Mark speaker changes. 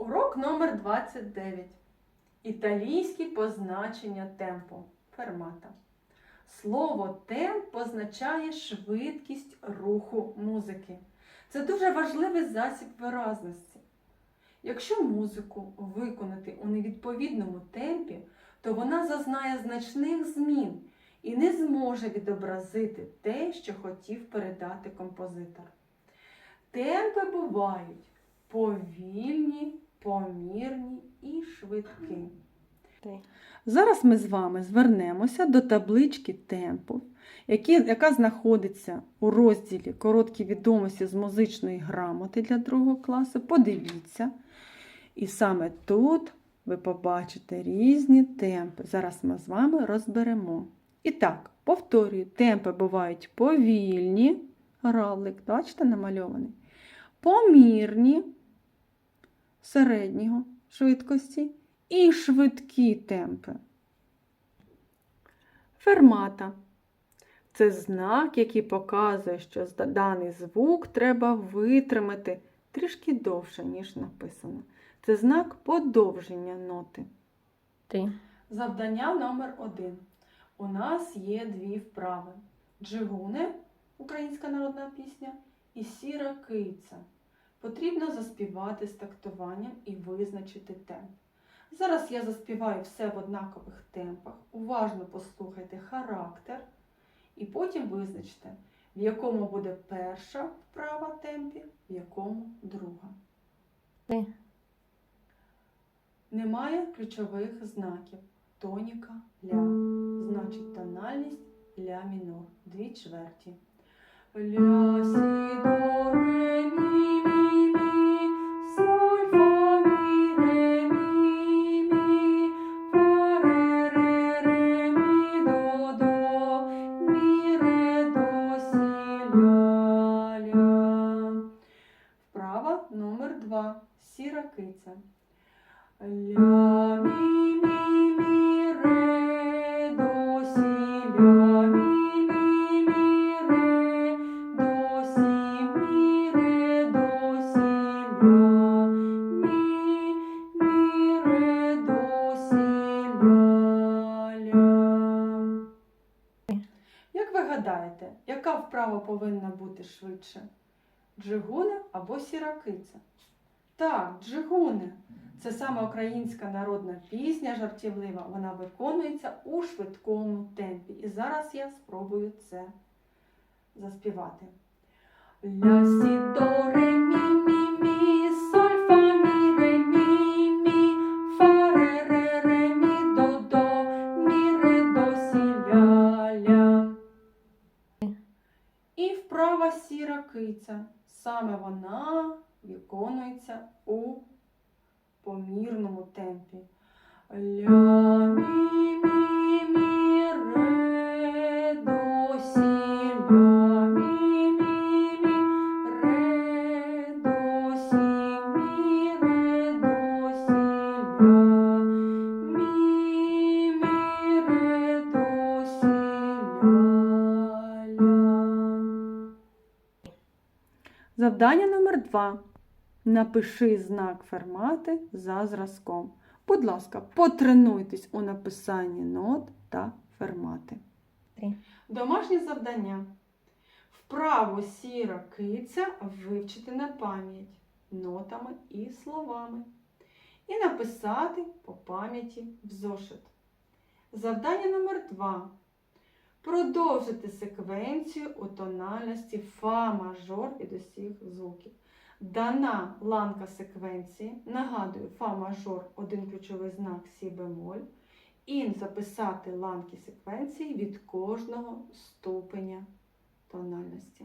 Speaker 1: Урок номер 29. Італійські позначення темпу. Фермата. Слово темп позначає швидкість руху музики. Це дуже важливий засіб виразності. Якщо музику виконати у невідповідному темпі, то вона зазнає значних змін і не зможе відобразити те, що хотів передати композитор. Темпи бувають повільні, помірні і швидкі. Зараз ми з вами звернемося до таблички темпу, яка знаходиться у розділі Короткі відомості з музичної грамоти для другого класу. Подивіться. І саме тут ви побачите різні темпи. Зараз ми з вами розберемо. І так, повторюю, темпи бувають повільні, равлик, бачите, намальований, помірні середнього швидкості і швидкі темпи. Фермата це знак, який показує, що даний звук треба витримати трішки довше, ніж написано. Це знак подовження ноти.
Speaker 2: Ти.
Speaker 1: Завдання номер один. У нас є дві вправи: Джигуни, українська народна пісня, і сіра киця. Потрібно заспівати з тактуванням і визначити темп. Зараз я заспіваю все в однакових темпах. Уважно послухайте характер і потім визначте, в якому буде перша вправа темпі, в якому друга.
Speaker 2: Ти.
Speaker 1: Немає ключових знаків. Тоніка ля. Значить тональність ля мінор. Дві чверті. Ля, сі, до, Два сіра киця. Ля, мі, мі, мі, ре, до, сі, ля, мі, мі, мі, ре, до, сі, мі, ре, до, сі, ля, мі, мі, ре, до, сі, ля, ля. Як ви гадаєте, яка вправа повинна бути швидше? Джигуна або сіракиця? киця? Так, джигуни. Це саме українська народна пісня жартівлива. Вона виконується у швидкому темпі. І зараз я спробую це заспівати. Ля сі мі соль фа мі ре мі мі фа ре. І вправа сіра киця. Саме вона виконується у помірному темпі. Ля, мі, мі, мі, ре, до, сі, ля, мі, мі, мі, ре, до, сі, мі, ре, до, сі, ля, мі, мі, ре, до, сі, ля, ля. Завдання номер два. Напиши знак фермати за зразком. Будь ласка, потренуйтесь у написанні нот та фермати. Домашнє завдання. Вправо сіра киця вивчити на пам'ять нотами і словами. І написати по пам'яті в зошит. Завдання номер два. Продовжити секвенцію у тональності фа мажор від усіх звуків. Дана ланка секвенції, нагадую, фа мажор, один ключовий знак сі бемоль, і записати ланки секвенції від кожного ступеня тональності.